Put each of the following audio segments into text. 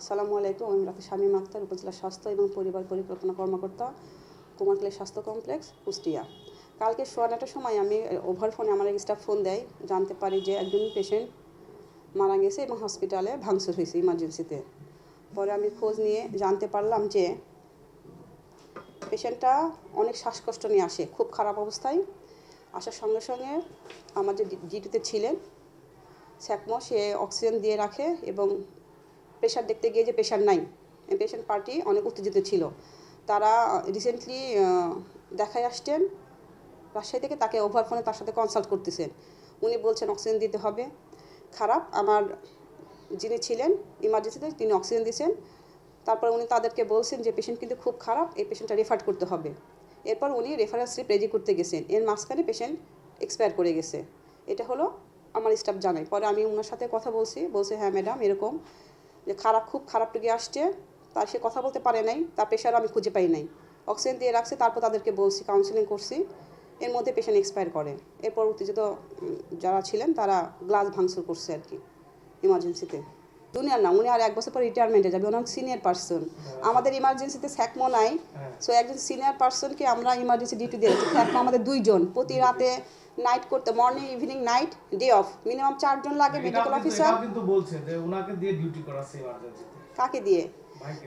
আসসালামু আলাইকুম, আমি ডাক্তার শামীম আক্তার, উপজেলা স্বাস্থ্য এবং পরিবার পরিকল্পনা কর্মকর্তা, কুমারখালী স্বাস্থ্য কমপ্লেক্স, কুষ্টিয়া। কালকে সোয়া নটার সময় আমি ওভার ফোনে আমার স্টাফ ফোন দেয়, জানতে পারি যে একজন পেশেন্ট মারা গেছে এবং হসপিটালে ভাঙচুর হয়েছে ইমার্জেন্সিতে পরে আমি খোঁজ নিয়ে জানতে পারলাম যে পেশেন্টটা অনেক শ্বাসকষ্ট নিয়ে আসে, খুব খারাপ অবস্থায়। আসার সঙ্গে সঙ্গে আমার যে ডিউটিতে ছিলেন, স্যাকমো, সে অক্সিজেন দিয়ে রাখে এবং প্রেশার দেখতে গিয়ে যে প্রেশার নাই পেশেন্ট পার্টি অনেক উত্তেজিত ছিল। তারা রিসেন্টলি দেখায় আসছেন, রাজশাহী থেকে তাকে ওভার ফোনে তার সাথে কনসাল্ট করতেছেন উনি বলছেন অক্সিজেন দিতে হবে। খারাপ, আমার যিনি ছিলেন ইমার্জেন্সিতে তিনি অক্সিজেন দিয়েছেন তারপর উনি তাদেরকে বলছেন যে পেশেন্ট কিন্তু খুব খারাপ, এই পেশেন্টটা রেফার করতে হবে। এরপর উনি রেফারেন্স স্লিপ রেডি করতে গেছেন। এর মাঝখানে পেশেন্ট এক্সপায়ার করে গেছে। এটা হলো আমার স্টাফ জানাই পরে আমি ওনার সাথে কথা বলছি, বলছে হ্যাঁ ম্যাডাম এরকম। যে খারাপ খুব খারাপ রোগী আসছে তার সে কথা বলতে পারে নাই তার প্রেশার আমি খুঁজে পাই নাই। অক্সিজেন দিয়ে রাখছে তারপর তাদেরকে বলছি কাউন্সিলিং করছি এর মধ্যে পেশেন্ট এক্সপায়ার করে। এরপর উত্তেজিত যারা ছিলেন তারা গ্লাস ভাঙচুর করছে আর কি ইমার্জেন্সিতে জুনিয়র না উনি আর এক বছর পর রিটায়ারমেন্টে যাবে ওনার সিনিয়র পার্সন আমাদের ইমার্জেন্সিতে স্যাকমো নাই। সো একজন সিনিয়র পার্সনকে আমরা ইমার্জেন্সি ডিউটি দিয়েছি স্যাকমো আমাদের দুইজন প্রতি রাতে নাইট করতে morning evening night day off minimum চারজন লাগে মেডিকেল অফিসার কিন্তু বলছে যে ওনাকে দিয়ে ডিউটি করাচ্ছে ইমার্জেন্সিতে কাকে দিয়ে?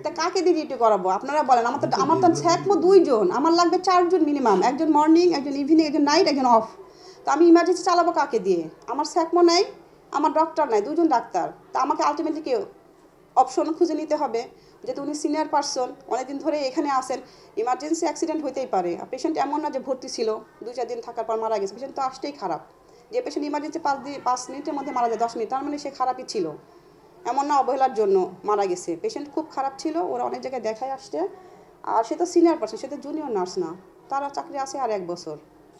তা কাকে দিয়ে ডিউটি করাবো? আপনারা বলেন আমার তো আমার তো ছ্যাকমো দুইজন। আমার লাগবে চারজন মিনিমাম একজন মর্নিং একজন ইভিনিং একজন নাইট একজন অফ তো আমি ইমার্জেন্সি চালাবো কাকে দিয়ে? আমার ছ্যাকমো নাই আমার ডক্টর নাই দুজন ডাক্তার। তা আমাকে আলটিমেটলি কেউ অপশন খুঁজে নিতে হবে যেহেতু উনি সিনিয়র পার্সন অনেকদিন ধরে এখানে আসেন ইমার্জেন্সি অ্যাক্সিডেন্ট হইতেই পারে। আর পেশেন্ট এমন না যে ভর্তি ছিল দুই চার দিন থাকার পর মারা গেছে। পেশেন্ট তো আসতেই খারাপ। যে পেশেন্ট ইমার্জেন্সি পাঁচ দিন পাঁচ মিনিটের মধ্যে মারা যায় দশ মিনিট তার মানে সে খারাপই ছিল। এমন না অবহেলার জন্য মারা গেছে। পেশেন্ট খুব খারাপ ছিল ওরা অনেক জায়গায় দেখায় আসছে। আর সে তো সিনিয়র পার্সন সে তো জুনিয়র নার্স না। তারা চাকরি আছে আর এক বছর।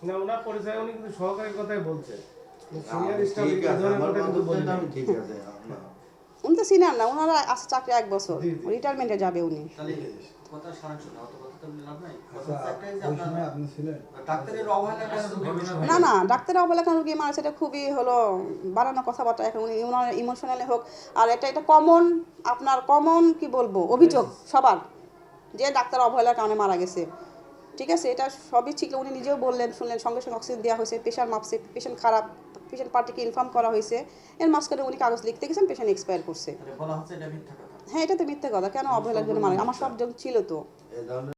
না ওনার পরিচয় উনি কিন্তু সহকারী কথাই বলছে সিনিয়র স্টাফ ঠিক আছে আমার কথা কিন্তু বন্ধুত্বের বলি দাম ঠিক আছে আপনার উনি তো সিনিয়র না ওনারা আছে চাকরি এক বছর। রিটায়ারমেন্টে যাবে উনি। না আচ্ছা, ডাক্তারের অবহেলা কেন না না ডাক্তার অবহেলা কেন রুগী মারা সেটা খুবই হলো বানানো কথাবার্তা। এখন উনি ইমোশনালি হোক আর এটা এটা কমন আপনার কমন কি বলব অভিযোগ সবার যে ডাক্তার অবহেলার কারণে মারা গেছে। ঠিক আছে এটা সবই ঠিক উনি নিজেও বললেন শুনলেন সঙ্গে সঙ্গে অক্সিজেন দেওয়া হয়েছে পেশার মাপছে পেশেন্ট খারাপ। পেশেন্ট পার্টিকে ইনফর্ম করা হয়েছে। এর মাঝখানে উনি কাগজ লিখতে গেছেন পেশেন্ট এক্সপায়ার করছে। কথা। হ্যাঁ এটা তো মিথ্যা কথা। কেন অবহেলার জন্য মারা আমার সব ছিল তো।